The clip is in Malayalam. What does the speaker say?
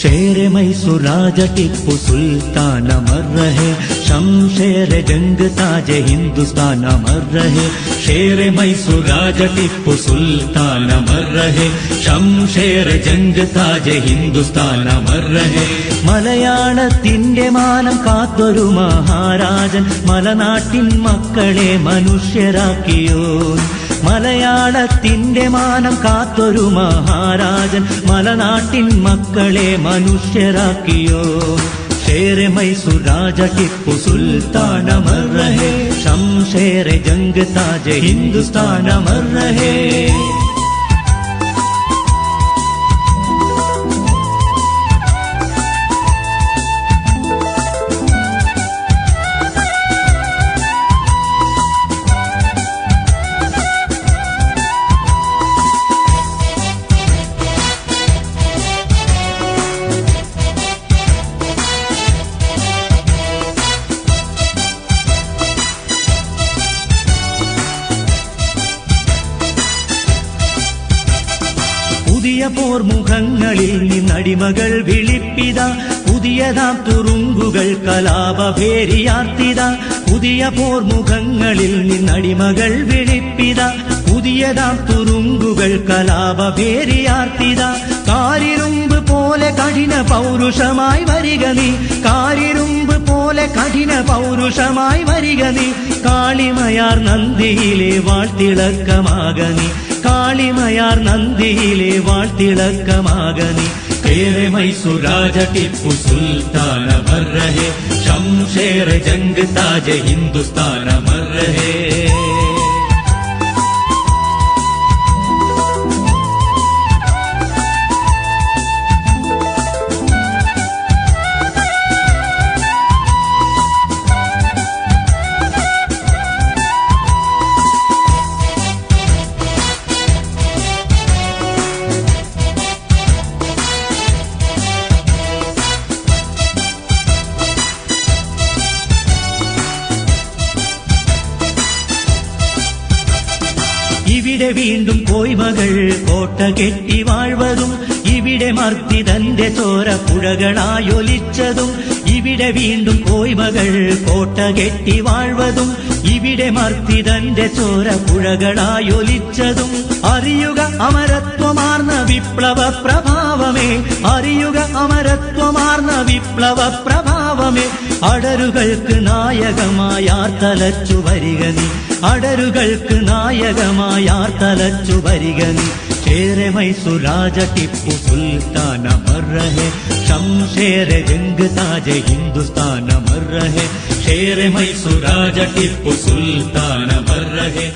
शेर मैसूराज टिप्पु सुल्तान अमर रहे। शमशेर सुल्तानमरहे शं शेर जङ्गाज हिन्दुस्तानहे शेर मैसूराज टिप्पु सुल्तान अमर रहे। शमशेर जंग ताज हिंदुस्तान शेर रहे। മലയാളത്തിന്റെ മാനം കാത്തൊരു മഹാരാജൻ മലനാട്ടിൻ മക്കളെ മനുഷ്യരാക്കിയോ മലയാളത്തിന്റെ മാനം കാത്തൊരു മഹാരാജൻ. മലനാട്ടിൻ മക്കളെ മനുഷ്യരാക്കിയോ. ഷേർ മൈസൂർ രാജ ടിപ്പു സുൽത്താൻ അമർ രഹേ ശംഷേർ ജംഗ് താജ് ഹിന്ദുസ്ഥാൻ അമർ പുതിയ പോർമുഖങ്ങളിൽ നിന്നടിമകൾ വിളിപ്പിത പുതിയതാം തുറുങ്കുകൾ കലാപഭേരിയാർത്തിത പുതിയ പോർമുഖങ്ങളിൽ നിന്നടിമകൾ വിളിപ്പിത പുതിയതാം തുറുങ്കുകൾ കലാപഭേരിയാർത്തിത. കാരിരുമ്പ് പോലെ കഠിന പൗരുഷമായി വരിക നീ കാരിരുമ്പ് പോലെ കഠിന പൗരുഷമായി വരിക നീ. കാളിമയാർ നന്ദിയിലെ വാഴ്ത്തിളക്കമാകനി കാളിമയാർ നന്ദിയിലെ വാഴ്ത്തിളക്കമാകനി കേറെ മൈസൂർ രാജ ടിപ്പു सुल्तान मर रहे ജംഗ് താജ ഹിന്ദുസ്ഥാന ബർഹേ രഹേ ഇവിടെ വീണ്ടും കോയ്മകൾ കോട്ട കെട്ടി വാഴ്വതും ഇവിടെ മർത്തി തന്റെ ചോര പുഴകളായൊലിച്ചതും ഇവിടെ വീണ്ടും കോയ്മകൾ കോട്ട കെട്ടി വാഴ്വതും ഇവിടെ മർത്തി തന്റെ ചോര പുഴകളായൊലിച്ചതും അറിയുക അമരത്വമാർന്ന വിപ്ലവ പ്രഭാവമേ അറിയുക അമരത്വമാർന്ന വിപ്ലവ പ്രഭാവമേ അടരുകൾക്ക് നായകമായാർ തലച്ചു വരിക നീ അടരുകൾക്ക് നായകമായാർ തലച്ചു വരിക നീ ഷേറെ മൈസൂർ രാജ ടിപ്പു സുൽത്താൻ അമർ രഹേ ശംഷേർ ജംഗ് താജ് ഹിന്ദുസ്ഥാൻ അമർ രഹേ ഷേറെ മൈസൂർ രാജ ടിപ്പു സുൽത്താൻ അമർ രഹേ